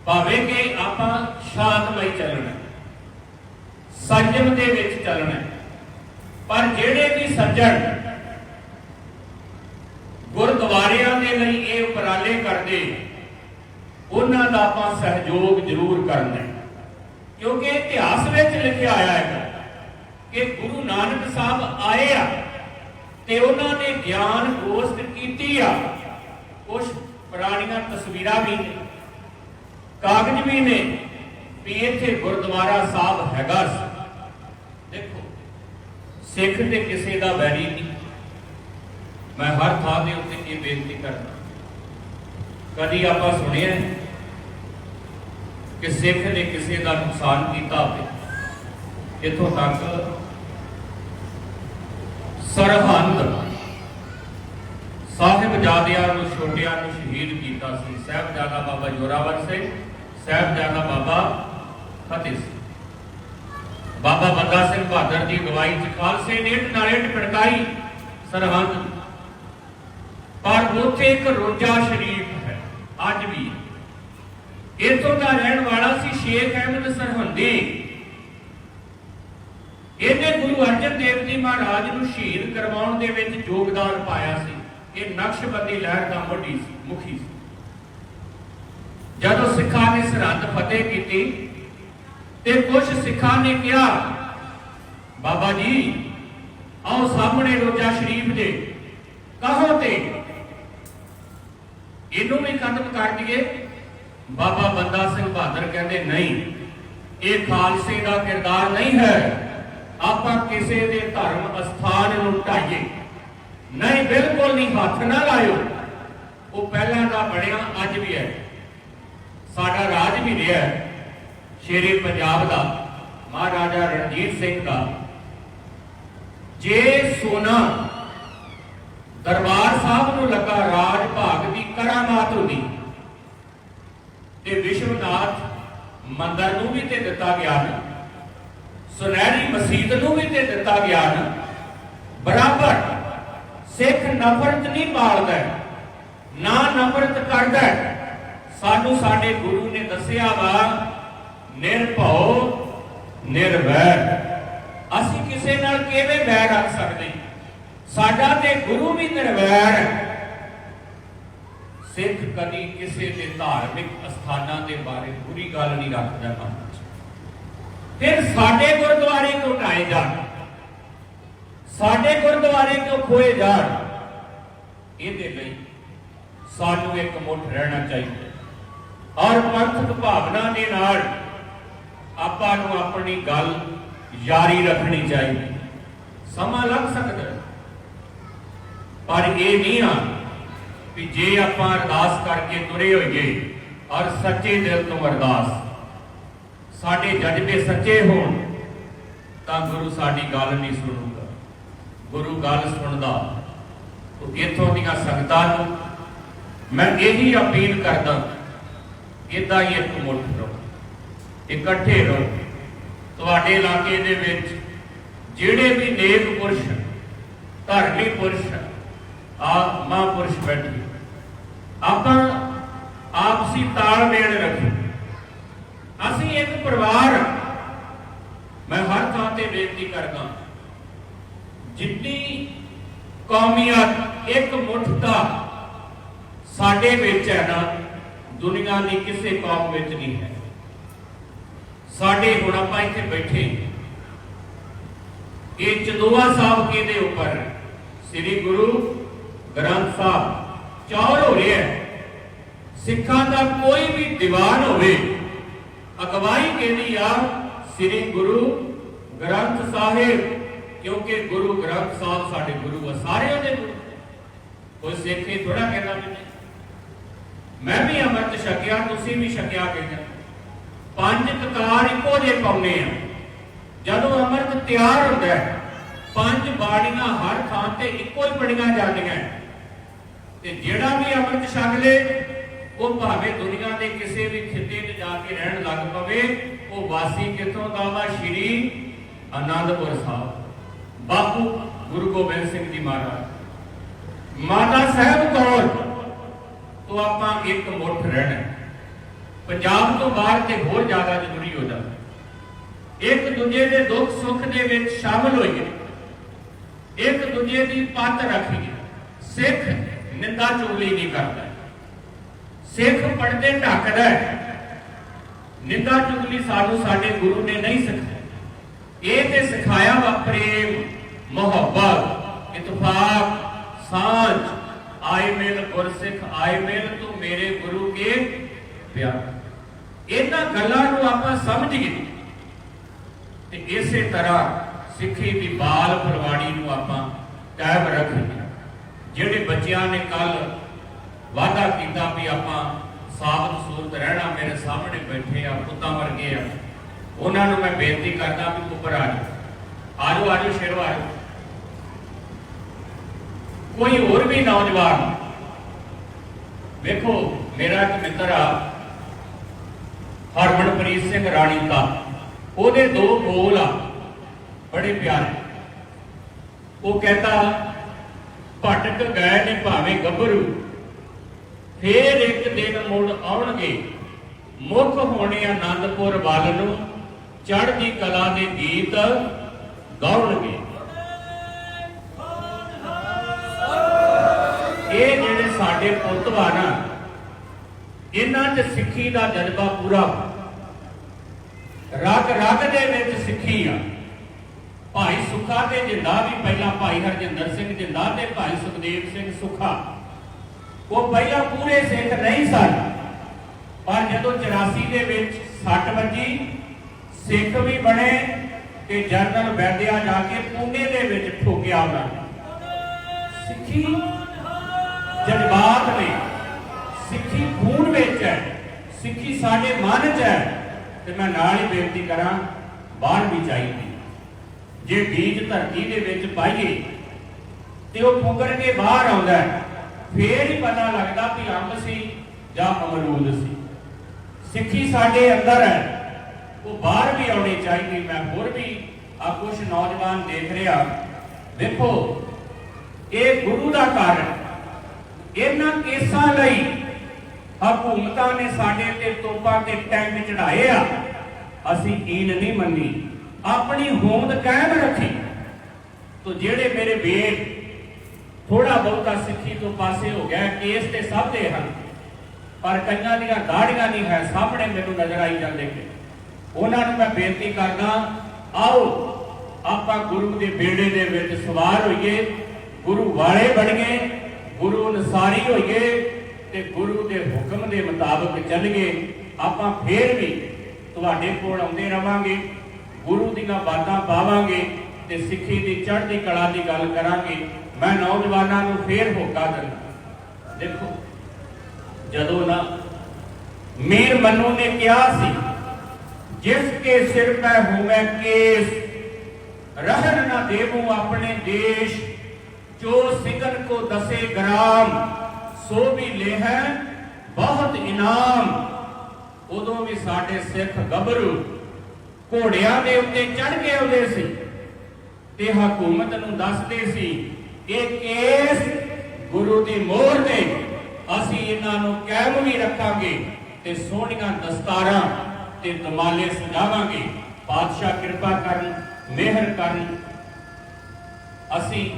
ਭਾਵੇਂ ਕਿ ਆਪਾਂ ਸ਼ਾਂਤਮਈ ਚੱਲਣਾ ਸੰਜਮ ਦੇ ਵਿੱਚ ਚੱਲਣਾ ਪਰ ਜਿਹੜੇ ਵੀ ਸੱਜਣ ਗੁਰਦੁਆਰਿਆਂ ਦੇ ਲਈ ਇਹ ਉਪਰਾਲੇ ਕਰਦੇ, ਉਹਨਾਂ ਦਾ ਆਪਾਂ ਸਹਿਯੋਗ ਜ਼ਰੂਰ ਕਰਨਾ ਕਿਉਂਕਿ ਇਤਿਹਾਸ ਵਿੱਚ ਲਿਖਿਆ ਆਇਆ ਹੈ ਕਿ ਗੁਰੂ ਨਾਨਕ ਸਾਹਿਬ ਆਏ ਆ ਤੇ ਉਹਨਾਂ ਨੇ ਗਿਆਨ ਗੋਸ਼ਟ ਕੀਤੀ ਆ। ਕੁਝ ਪੁਰਾਣੀਆਂ ਤਸਵੀਰਾਂ ਵੀ ਨੇ। ਕਾਗਜ਼ ਵੀ ਨੇ ਵੀ ਇੱਥੇ ਗੁਰਦੁਆਰਾ ਸਾਹਿਬ ਹੈਗਾ ਸੀ। ਦੇਖੋ, ਸਿੱਖ ਤੇ ਕਿਸੇ ਦਾ ਵੈਰੀ ਨਹੀਂ। ਮੈਂ ਹਰ ਥਾਂ ਦੇ ਉੱਤੇ ਇਹ ਬੇਨਤੀ ਕਰਦਾ ਕਦੀ ਆਪਾਂ ਸੁਣਿਆ ਕਿ ਸਿੱਖ ਨੇ ਕਿਸੇ ਦਾ ਨੁਕਸਾਨ ਕੀਤਾ ਹੋਵੇ ਇਥੋਂ ਤੱਕ ਸਰਹੰਦ ਸਾਹਿਬਜ਼ਾਦਿਆਂ ਨੂੰ, ਛੋਟਿਆਂ ਨੂੰ ਸ਼ਹੀਦ ਕੀਤਾ ਸੀ, ਸਾਹਿਬਜ਼ਾਦਾ ਬਾਬਾ ਜੋਰਾਵਰ ਸਿੰਘ ਸਾਹਿਬਜ਼ਾਦਾ ਬਾਬਾ ਫਤਿਹ ਸਿੰਘ। ਬਾਬਾ ਬੰਦਾ ਸਿੰਘ ਬਹਾਦਰ ਦੀ ਅਗਵਾਈ ਚ ਖਾਲਸੇ ਨੇ ਇੱਟ ਨਾਲ ਸਰਹੰਦ ਪਰ ਉੱਥੇ ਇੱਕ ਰੋਜਾ ਸ਼ਰੀਫ ਹੈ, ਅੱਜ ਵੀ। ਇਥੋਂ ਦਾ ਰਹਿਣ ਵਾਲਾ ਸੀ ਸ਼ੇਖ ਅਹਿਮਦ ਸਰਹੰਦੀ। ਇਹਨੇ ਗੁਰੂ ਅਰਜਨ ਦੇਵ ਜੀ ਮਹਾਰਾਜ ਨੂੰ ਸ਼ਹੀਦ ਕਰਵਾਉਣ ਦੇ ਵਿੱਚ ਯੋਗਦਾਨ ਪਾਇਆ ਸੀ। ਇਹ ਨਕਸ਼ਬੰਦੀ ਲਹਿਰ ਦਾ ਮੋਢੀ ਸੀ, ਮੁਖੀ ਸੀ। ਜਦੋਂ ਨੇ ਸਰਹੰਦ ਫਤਿਹ ਕੀਤੀ ਤੇ ਕੁਝ ਸਿੱਖਾਂ ਨੇ ਕਿਹਾ, ਬਾਬਾ ਜੀ, ਆਓ ਸਾਹਮਣੇ ਰੋਜਾ ਸ਼ਰੀਫ ਦੇ। ਕਹੋ ਤੇ। ਇਹਨੂੰ ਵੀ ਖਤਮ ਕਰ ਦਈਏ? ਬਾਬਾ ਬੰਦਾ ਸਿੰਘ ਬਹਾਦਰ ਕਹਿੰਦੇ, ਨਹੀਂ, ਇਹ ਖਾਲਸੇ ਦਾ ਕਿਰਦਾਰ ਨਹੀਂ ਹੈ। ਆਪਾਂ ਕਿਸੇ ਦੇ ਧਰਮ ਅਸਥਾਨ ਨੂੰ ਢਾਈਏ। ਨਹੀਂ, ਬਿਲਕੁਲ ਨਹੀਂ, ਹੱਥ ਨਾ ਲਾਇਓ। ਉਹ ਪਹਿਲਾਂ ਦਾ ਬਣਿਆ ਅੱਜ ਵੀ ਹੈ। ਸਾਡਾ ਰਾਜ ਵੀ ਰਿਹਾ ਸ਼ੇਰੇ ਪੰਜਾਬ ਦਾ, ਮਹਾਰਾਜਾ ਰਣਜੀਤ ਸਿੰਘ ਦਾ। ਜੇ ਸੋਨਾ ਦਰਬਾਰ ਸਾਹਿਬ ਨੂੰ ਲੱਗਾ ਰਾਜ ਭਾਗ ਦੀ ਕਰਾਮਾਤ ਹੁੰਦੀ ਤੇ ਵਿਸ਼ਵਨਾਥ ਮੰਦਰ ਨੂੰ ਵੀ ਤੇ ਦਿੱਤਾ ਗਿਆ ਨਾ, ਸੁਨਹਿਰੀ ਮਸਜਿਦ ਨੂੰ ਵੀ ਤੇ ਦਿੱਤਾ ਗਿਆ ਨਾ, ਬਰਾਬਰ ਸਿੱਖ ਨਫ਼ਰਤ ਨਹੀਂ ਪਾਲਦਾ, ਨਾ ਨਫ਼ਰਤ ਕਰਦਾ। ਸਾਨੂੰ ਸਾਡੇ ਗੁਰੂ ਨੇ ਦੱਸਿਆ ਵਾ, ਨਿਰਭਉ, ਨਿਰਵੈਰ। ਅਸੀਂ ਕਿਸੇ ਨਾਲ ਕਿਵੇਂ ਬੈਰ ਰੱਖ ਸਕਦੇ? ਸਾਡਾ ਤੇ ਗੁਰੂ ਵੀ ਨਿਰਵੈਰ ਹੈ। ਸਿੱਖ ਕਦੀ ਕਿਸੇ ਦੇ ਧਾਰਮਿਕ ਅਸਥਾਨਾਂ ਦੇ ਬਾਰੇ ਬੁਰੀ ਗੱਲ ਨਹੀਂ ਰੱਖਦਾ ਮਨ ਫਿਰ ਸਾਡੇ ਗੁਰਦੁਆਰੇ ਕਿਉਂ ਢਾਏ ਜਾਣ? ਸਾਡੇ ਗੁਰਦੁਆਰੇ ਕਿਉਂ ਖੋਏ ਜਾਣ? ਇਹਦੇ ਲਈ ਸਾਨੂੰ ਇੱਕ ਮੁੱਠ ਰਹਿਣਾ ਚਾਹੀਦਾ। ਔਰ ਪੰਥਕ ਭਾਵਨਾ ਦੇ ਨਾਲ ਆਪਾਂ ਨੂੰ ਆਪਣੀ ਗੱਲ ਜਾਰੀ ਰੱਖਣੀ ਚਾਹੀਦੀ। ਸਮਾਂ ਲੱਗ ਸਕਦਾ ਪਰ ਇਹ ਨਹੀਂ ਆ ਕਿ ਜੇ ਆਪਾਂ ਅਰਦਾਸ ਕਰਕੇ ਤੁਰੇ ਹੋਈਏ ਔਰ ਸੱਚੇ ਦਿਲ ਤੋਂ ਅਰਦਾਸ। ਸਾਡੇ ਜਜ਼ਬੇ ਸੱਚੇ ਹੋਣ, ਤਾਂ ਗੁਰੂ ਸਾਡੀ ਗੱਲ ਨਹੀਂ ਸੁਣੂਗਾ। ਗੁਰੂ ਗੱਲ ਸੁਣਦਾ, ਉਹ ਇਥੋਂ ਦੀਆਂ ਸੰਗਤਾਂ ਨੂੰ ਮੈਂ ਇਹੀ ਅਪੀਲ ਕਰਦਾ। ਇਦਾਂ ਹੀ ਇੱਕ ਮੁੱਠ ਰਹੋ ਇਕੱਠੇ ਰਹੋ। ਤੁਹਾਡੇ ਇਲਾਕੇ ਦੇ ਵਿੱਚ ਜਿਹੜੇ ਵੀ ਨੇਕ ਪੁਰਸ਼ ਧਰਮੀ ਪੁਰਸ਼ ਆ ਮਹਾਂਪੁਰਸ਼ ਬੈਠੇ ਆਪਾਂ ਆਪਸੀ ਤਾਲਮੇਲ ਰੱਖੋ। ਅਸੀਂ ਇੱਕ ਪਰਿਵਾਰ ਮੈਂ ਹਰ ਥਾਂ ਤੇ ਬੇਨਤੀ ਕਰਦਾ ਜਿੰਨੀ ਕੌਮੀਅਤ, ਇੱਕ ਮੁੱਠਤਾ ਸਾਡੇ ਵਿੱਚ ਹੈ ਨਾ ਦੁਨੀਆ ਦੀ ਕਿਸੇ ਕੌਮ ਵਿੱਚ ਨਹੀਂ ਹੈ। ਸਾਡੇ ਹੁਣ ਆਪਾਂ ਇੱਥੇ ਬੈਠੇ ਇਹ ਚੰਦੋਆ ਸਾਹਿਬ ਕਿਹਦੇ ਉੱਪਰ ਹੈ ਸ੍ਰੀ ਗੁਰੂ ਗ੍ਰੰਥ ਸਾਹਿਬ ਚੌਰ ਹੋ ਰਿਹਾ ਹੈ। ਸਿੱਖਾਂ ਦਾ ਕੋਈ ਵੀ ਦੀਵਾਨ ਹੋਵੇ, ਅਗਵਾਈ ਕਹਿੰਦੀ ਆ ਸ੍ਰੀ ਗੁਰੂ ਗ੍ਰੰਥ ਸਾਹਿਬ, ਕਿਉਂਕਿ ਗੁਰੂ ਗ੍ਰੰਥ ਸਾਹਿਬ ਸਾਡੇ ਗੁਰੂ ਆ, ਸਾਰਿਆਂ ਦੇ ਗੁਰੂ। ਕੋਈ ਸਿੱਖ ਇਹ ਥੋੜਾ ਕਹਿੰਦਾ ਵੀ ਮੈਂ ਵੀ ਅੰਮ੍ਰਿਤ ਛਕਿਆ, ਤੁਸੀਂ ਵੀ ਛਕਿਆ ਕਹਿੰਦਾ। ਪੰਜ ਕਕਾਰ ਇੱਕੋ ਜਿਹੇ ਪਾਉਨੇ ਆ। ਜਦੋਂ ਅੰਮ੍ਰਿਤ ਤਿਆਰ ਹੁੰਦਾ ਹੈ, ਪੰਜ ਬਾੜੀਆਂ ਹਰ ਥਾਂ ਤੇ ਇੱਕੋ ਹੀ ਪੜੀਆਂ ਜਾਂਦੀਆਂ ਤੇ ਜਿਹੜਾ ਵੀ ਅੰਮ੍ਰਿਤ ਛਕ ਲੇ, ਉਹ ਭਾਵੇਂ ਦੁਨੀਆ ਦੇ ਕਿਸੇ ਵੀ ਖਿੱਤੇ 'ਚ ਜਾ ਕੇ ਰਹਿਣ ਲੱਗ ਪਵੇ, ਉਹ ਵਾਸੀ ਕਿੱਥੋਂ ਦਾ ਵਾ? ਸ਼੍ਰੀ ਆਨੰਦਪੁਰ ਸਾਹਿਬ। ਬਾਪੂ ਗੁਰੂ ਗੋਬਿੰਦ ਸਿੰਘ ਜੀ ਮਹਾਰਾਜ। ਮਾਤਾ ਸਾਹਿਬ ਕੌਰ ਤੋਂ ਆਪਾਂ ਇੱਕ ਮੁੱਠ ਰਹਿਣਾ ਪੰਜਾਬ ਤੋਂ ਬਾਹਰ ਤੇ ਹੋਰ ਜ਼ਿਆਦਾ ਜ਼ਰੂਰੀ ਹੋ ਜਾਂਦਾ ਇੱਕ ਦੂਜੇ ਦੇ ਦੁੱਖ ਸੁੱਖ ਦੇ ਵਿੱਚ ਸ਼ਾਮਲ ਹੋਈਏ। ਇੱਕ ਦੂਜੇ ਦੀ ਪੱਤ ਰੱਖੀਏ। ਸਿੱਖ ਨਿੰਦਾ ਚੁਗਲੀ ਨਹੀਂ ਕਰਦਾ। ਸਿੱਖ ਪੜਦੇ ਢੱਕਦਾ ਨਿੰਦਾ ਚੁਗਲੀ ਸਾਨੂੰ ਸਾਡੇ ਗੁਰੂ ਨੇ ਨਹੀਂ ਸਿਖਾਈ। ਇਹ ਤੇ ਸਿਖਾਇਆ ਵਾ ਪ੍ਰੇਮ, ਮੁਹੱਬਤ, ਇਤਫਾਕ, ਸਾਂਝ। ਆਏ ਮਿਲ ਗੁਰਸਿੱਖ, ਆਏ ਮਿਲ ਤੂੰ ਮੇਰੇ ਗੁਰੂ ਕੇ ਪਿਆਰ। ਇਹਨਾਂ ਗੱਲਾਂ ਨੂੰ ਆਪਾਂ ਸਮਝੀਏ ਤੇ ਇਸੇ ਤਰ੍ਹਾਂ ਸਿੱਖੀ ਦੀ ਬਾਲ ਪਰਵਾੜੀ ਨੂੰ ਆਪਾਂ ਕਾਇਮ ਰੱਖੀਏ ਜਿਹੜੇ ਬੱਚਿਆਂ ਨੇ ਕੱਲ ਵਾਅਦਾ ਕੀਤਾ ਵੀ ਆਪਾਂ ਸਾਬਤ ਸੂਰਤ ਰਹਿਣਾ ਮੇਰੇ ਸਾਹਮਣੇ ਬੈਠੇ ਆ, ਪੁੱਤਾਂ ਵਰਗੇ ਆ, ਉਹਨਾਂ ਨੂੰ ਮੈਂ ਬੇਨਤੀ ਕਰਦਾ ਵੀ ਉੱਪਰ ਆ ਜਾਓ ਆਜੋ ਆਜੋ ਸ਼ੇਰੋ ਆਜੋ ਕੋਈ ਹੋਰ ਵੀ ਨੌਜਵਾਨ। ਵੇਖੋ, ਮੇਰਾ ਇੱਕ ਮਿੱਤਰ ਆ, ਹਰਮਨਪ੍ਰੀਤ ਸਿੰਘ ਰਾਣੀ ਦਾ ਉਹਦੇ ਦੋ ਬੋਲ ਆ, ਬੜੇ ਪਿਆਰੇ। ਉਹ ਕਹਿੰਦਾ ਭਟਕ ਗਏ ਨੇ ਭਾਵੇਂ ਗੱਭਰੂ। ਫੇਰ ਇੱਕ ਦਿਨ ਮੁੜ ਆਉਣਗੇ। ਮੁੱਖ ਹੋਣੇ ਆਨੰਦਪੁਰ ਵੱਲ ਨੂੰ ਚੜ੍ਹਦੀ ਕਲਾ ਦੇ ਗੀਤ ਗਾਉਣਗੇ। ਸਾਡੇ ਪੁੱਤ ਵਾ ਨਾ ਇਹਨਾਂ 'ਚ ਸਿੱਖੀ ਦਾ ਜਜ਼ਬਾ ਪੂਰਾ ਰਗ ਰਗ ਦੇ ਵਿੱਚ ਸਿੱਖੀ ਆ। ਭਾਈ ਸੁਖਾ ਤੇ ਜਿੰਦਾ ਵੀ ਪਹਿਲਾਂ ਭਾਈ ਹਰਜਿੰਦਰ ਸਿੰਘ ਜਿੰਦਾ ਤੇ ਭਾਈ ਸੁਖਦੇਵ ਸਿੰਘ ਸੁਖਾ। ਉਹ ਪਹਿਲਾਂ ਪੂਰੇ ਸਿੱਖ ਨਹੀਂ ਸਨ, ਪਰ ਜਦੋਂ 84 ਦੇ ਵਿੱਚ ਸੱਟ ਵੱਜੀ, ਸਿੱਖ ਵੀ ਬਣੇ ਤੇ ਜਨਰਲ ਵੈਦਿਆ ਜਾ ਕੇ ਪੂਨੇ ਦੇ ਵਿੱਚ ਠੋਕਿਆ ਉਹਨਾਂ ਸਿੱਖੀ ਜਜ਼ਬਾਤ ਨੇ। ਸਿੱਖੀ ਖੂਨ ਵਿੱਚ ਹੈ। ਸਿੱਖੀ ਸਾਡੇ ਮਨ 'ਚ ਹੈ। ਤੇ ਮੈਂ ਨਾਲ ਹੀ ਬੇਨਤੀ ਕਰਾਂ ਬਾਹਰ ਵੀ ਚਾਹੀਦੀ। ਜੇ ਬੀਜ ਧਰਤੀ ਦੇ ਵਿੱਚ ਪਾਈਏ, ਤੇ ਉਹ ਫੁੰਗਰ ਕੇ ਬਾਹਰ ਆਉਂਦਾ ਫੇਰ ਹੀ ਪਤਾ ਲੱਗਦਾ ਕਿ ਅੰਬ ਸੀ ਜਾਂ ਅਮਰੂਦ ਸੀ। ਸਿੱਖੀ ਸਾਡੇ ਅੰਦਰ ਹੈ। ਉਹ ਬਾਹਰ ਵੀ ਆਉਣੀ ਚਾਹੀਦੀ। ਮੈਂ ਹੋਰ ਵੀ ਆ ਕੁਝ ਨੌਜਵਾਨ ਦੇਖ ਰਿਹਾ। ਵੇਖੋ ਇਹ ਗੁਰੂ ਦਾ ਕਾਰਨ ਇਹਨਾਂ ਕੇਸਾਂ ਲਈ ਹਕੂਮਤਾਂ ਨੇ ਸਾਡੇ ਤੇ ਤੋਪਾਂ ਤੇ ਟੈਂਕ ਚੜਾਏ ਆ। ਅਸੀਂ ਈਨ ਨਹੀਂ ਮੰਨੀ। ਆਪਣੀ ਹੋਂਦ ਕਾਇਮ ਰੱਖੀ। ਤੋ ਜਿਹੜੇ ਮੇਰੇ ਵੀਰ ਥੋੜਾ ਬਹੁਤਾ ਸਿੱਖੀ ਤੋਂ ਪਾਸੇ ਹੋ ਗਿਆ ਕੇਸ ਤੇ ਸਭ ਦੇ ਹਨ। ਪਰ ਕਈਆਂ ਦੀਆਂ ਦਾੜੀਆਂ ਨਹੀਂ ਹੈ, ਸਾਹਮਣੇ ਮੈਨੂੰ ਨਜ਼ਰ ਆਈ ਜਾਂਦੇ ਕਿ ਉਹਨਾਂ ਨੂੰ ਮੈਂ ਬੇਨਤੀ ਕਰਦਾ, ਆਓ, ਆਪਾਂ ਗੁਰੂ ਦੇ ਬੇੜੇ ਦੇ ਵਿੱਚ ਸਵਾਰ ਹੋਈਏ, ਗੁਰੂ ਵਾਲੇ ਬਣੀਏ। ਗੁਰੂ ਅਨਸਾਰੀ ਹੋਈਏ ਤੇ ਗੁਰੂ ਦੇ ਹੁਕਮ ਦੇ ਮੁਤਾਬਕ ਚੱਲੀਏ, ਆਪਾਂ ਫੇਰ ਵੀ ਤੁਹਾਡੇ ਕੋਲ ਆਉਂਦੇ ਰਵਾਂਗੇ, ਗੁਰੂ ਦੀਆਂ ਬਾਤਾਂ ਪਾਵਾਂਗੇ ਤੇ ਸਿੱਖੀ ਦੀ, ਚੜ੍ਹਦੀ ਕਲਾ ਦੀ ਗੱਲ ਕਰਾਂਗੇ। ਮੈਂ ਨੌਜਵਾਨਾਂ ਨੂੰ ਫੇਰ ਹੋਕਾ ਦਿੰਦਾ। ਦੇਖੋ, ਜਦੋਂ ਨਾ ਮੀਰ ਮਨੂ ਨੇ ਕਿਹਾ ਸੀ, ਜਿਸ ਕੇ ਸਿਰ ਪੈ ਹੋਵੇ ਕੇਸ, ਰਹਿਣ ਨਾ ਦੇਵੋ ਆਪਣੇ ਦੇਸ਼। ਜੋ ਸਿਗਨ ਕੋ ਦਸੇ ਗ੍ਰਾਮ, ਸੋ ਵੀ ਲੇਹੈ ਬਹੁਤ ਇਨਾਮ। ਉਦੋਂ ਵੀ ਸਾਡੇ ਸਿੱਖ ਗੱਭਰੂ ਘੋੜਿਆਂ ਦੇ ਉੱਤੇ ਚੜ ਕੇ ਆਉਂਦੇ ਸੀ। ਤੇ ਹਕੂਮਤ ਨੂੰ ਦੱਸਦੇ ਸੀ ਇਹ ਕੇਸ ਗੁਰੂ ਦੀ ਮੋਹਰ ਨੇ ਅਸੀਂ ਇਹਨਾਂ ਨੂੰ ਕਾਇਮ ਵੀ ਰੱਖਾਂਗੇ ਤੇ ਸੋਹਣੀਆਂ ਦਸਤਾਰਾਂ ਤੇ ਦਮਾਲੇ ਸਜਾਵਾਂਗੇ। ਪਾਤਸ਼ਾਹ ਕਿਰਪਾ ਕਰਨ, ਮਿਹਰ ਕਰਨ। ਅਸੀਂ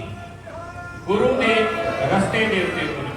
ਗੁਰੂ ਦੇ ਰਸਤੇ ਦੇ ਉੱਤੇ ਤੁਰੇ।